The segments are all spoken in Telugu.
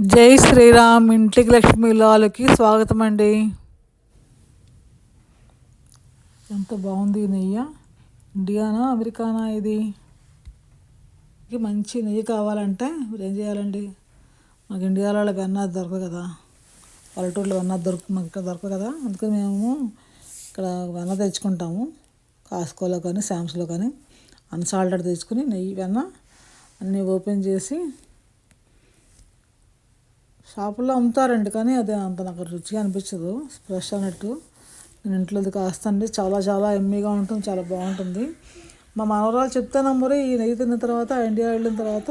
జై శ్రీరామ్ ఇంటికి లక్ష్మి లాలకి స్వాగతం అండి ఎంత బాగుంది నెయ్య నెయ్యి. ఇండియానా అమెరికానా ఇది? ఇది మంచి నెయ్యి కావాలంటే మీరు ఏం చేయాలండి? మాకు ఇండియాలో వెన్న అది దొరకదు కదా. పల్లెటూరులో వెన్న దొరుకు మాకు ఇక్కడ దొరకదు కదా. అందుకని మేము ఇక్కడ వెన్న తెచ్చుకుంటాము. కాస్కోలో కానీ శాంస్లో కానీ అన్సాల్టెడ్ తెచ్చుకుని నెయ్యి వెన్న అన్నీ ఓపెన్ చేసి షాపుల్లో అమ్ముతారండి కానీ అది అంత నాకు రుచిగా అనిపించదు ఫ్రెష్ అన్నట్టు. నేను ఇంట్లోది కాస్తండి చాలా చాలా ఎమ్మీగా ఉంటుంది చాలా బాగుంటుంది. మా మనవరాలు చెప్తాను మరి ఈ నెయ్యి తిన్న తర్వాత ఇండియా వెళ్ళిన తర్వాత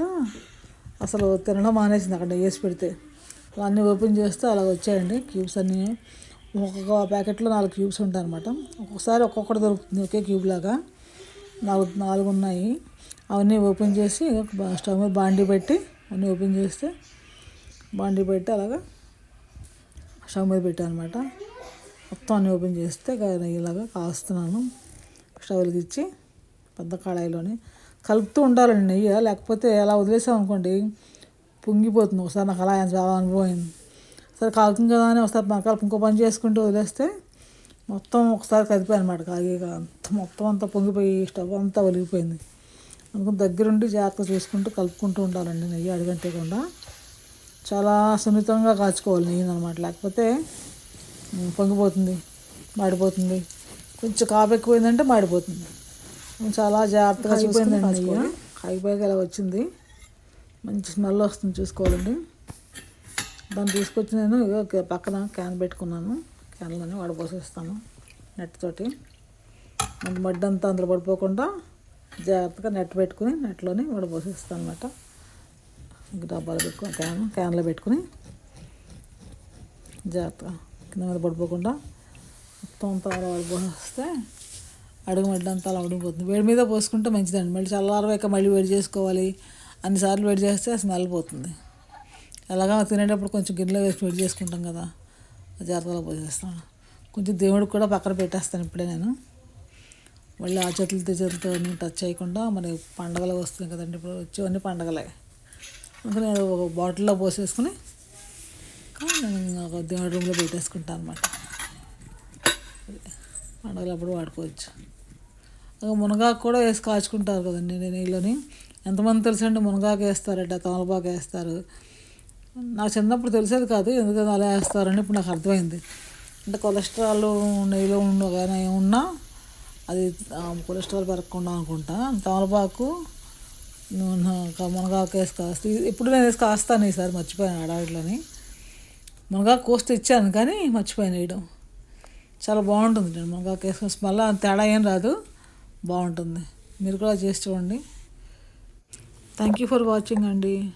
అసలు తినడం మానేసింది అక్కడ వేసి పెడితే. అన్నీ ఓపెన్ చేస్తే అలా వచ్చాయండి క్యూబ్స్ అన్నీ. ఒక్కొక్క ప్యాకెట్లో నాలుగు క్యూబ్స్ ఉంటాయి అనమాట ఒక్కొక్కసారి ఒక్కొక్కటి దొరుకుతుంది ఒకే క్యూబ్ లాగా. నాలుగు నాలుగు ఉన్నాయి. అవన్నీ ఓపెన్ చేసి స్టవ్ మీద బాండీ పెట్టి అన్నీ ఓపెన్ చేస్తే బండి పెట్టి అలాగా స్టవ్ మీద పెట్టాను అనమాట మొత్తం అన్నీ ఓపెన్ చేస్తే ఇలాగా కాస్తున్నాను. స్టవ్ ఇచ్చి పెద్ద కళాయిలోని కలుపుతూ ఉండాలండి నెయ్యి. లేకపోతే అలా వదిలేసాం అనుకోండి పొంగిపోతుంది. ఒకసారి నాకు అలా చాలా అనుభవం అయింది సరే కాగుతుంది కదా అని ఒకసారి మరకాలు ఇంకో పని చేసుకుంటూ వదిలేస్తే మొత్తం ఒకసారి కదిపోయి అనమాట. అంత మొత్తం అంతా పొంగిపోయి స్టవ్ అంతా ఒలిగిపోయింది. అందుకని దగ్గరుండి జాగ్రత్త చూసుకుంటూ కలుపుకుంటూ ఉండాలండి నెయ్యి అడుగంటేకుండా చాలా సున్నితంగా కాచుకోవాలి నెయ్యి అనమాట లేకపోతే పొంగిపోతుంది మాడిపోతుంది. కొంచెం కాపు ఎక్కువైందంటే మాడిపోతుంది. చాలా జాగ్రత్తగా చూసుకుందండి కాగిపోయాక ఇలా వచ్చింది. మంచి స్మెల్ వస్తుంది చూసుకోవాలండి. దాన్ని తీసుకొచ్చి నేను పక్కన క్యాన్ పెట్టుకున్నాను. క్యాన్లోనే వడపోసేస్తాను నెట్ తోటి. మనకి మడ్డి అంతా అందులో పడిపోకుండా జాగ్రత్తగా నెట్ పెట్టుకుని నెట్లోనే వడపోసేస్తాను అనమాట డబ్బాలు పెట్టుకుని క్యాన్ క్యాన్లో పెట్టుకుని జాగ్రత్తగా కింద మీద పడిపోకుండా మొత్తం అంతా అలా అడుగు మడ్డి అలా ఉడికిపోతుంది వేడి మీద పోసుకుంటే మంచిదండి. మళ్ళీ చల్లారవేక మళ్ళీ వేడి చేసుకోవాలి. అన్నిసార్లు వేడి చేస్తే స్మెల్ పోతుంది. ఎలాగా తినేటప్పుడు కొంచెం గిన్నెలో వేసి వేడి చేసుకుంటాం కదా. జాగ్రత్తగా పోసేస్తాను కొంచెం దేవుడికి కూడా పక్కన పెట్టేస్తాను ఇప్పుడే నేను. మళ్ళీ ఆ చేతులతో చేతులతో టచ్ చేయకుండా మరి పండగలు వస్తున్నాయి కదండి ఇప్పుడు. వచ్చేవన్నీ పండగలే. అందుకని నేను ఒక బాటిల్లో పోసేసుకుని నేను దేవుడి రూమ్లో పెట్టేసుకుంటాను అనమాట పండగలప్పుడు వాడుకోవచ్చు. ఇంకా మునగాకు కూడా వేసి కాచుకుంటారు కదండి నేను నీళ్ళని ఎంతమంది తెలుసండి మునగాకు వేస్తారట తమలపాకు వేస్తారు. నాకు చిన్నప్పుడు తెలిసేది కాదు ఎందుకంటే అలా వేస్తారని ఇప్పుడు నాకు అర్థమైంది. అంటే కొలెస్ట్రాల్ నెయ్యిలో ఉన్న ఉన్నా అది కొలెస్ట్రాల్ పెరగకుండా అనుకుంటా. తమలపాకు మునగాకు వేసి కాస్త. ఎప్పుడు నేను వేసి కాస్తాను ఈసారి మర్చిపోయాను అడవిలోని మునగాకు కోస్ట్ ఇచ్చాను కానీ మర్చిపోయాను వేయడం. చాలా బాగుంటుంది నేను మునగాకు వేసుకొని మళ్ళీ అంత తేడా ఏం రాదు. బాగుంటుంది. మీరు కూడా చేసి చూడండి. థ్యాంక్ యూ ఫర్ వాచింగ్ అండి.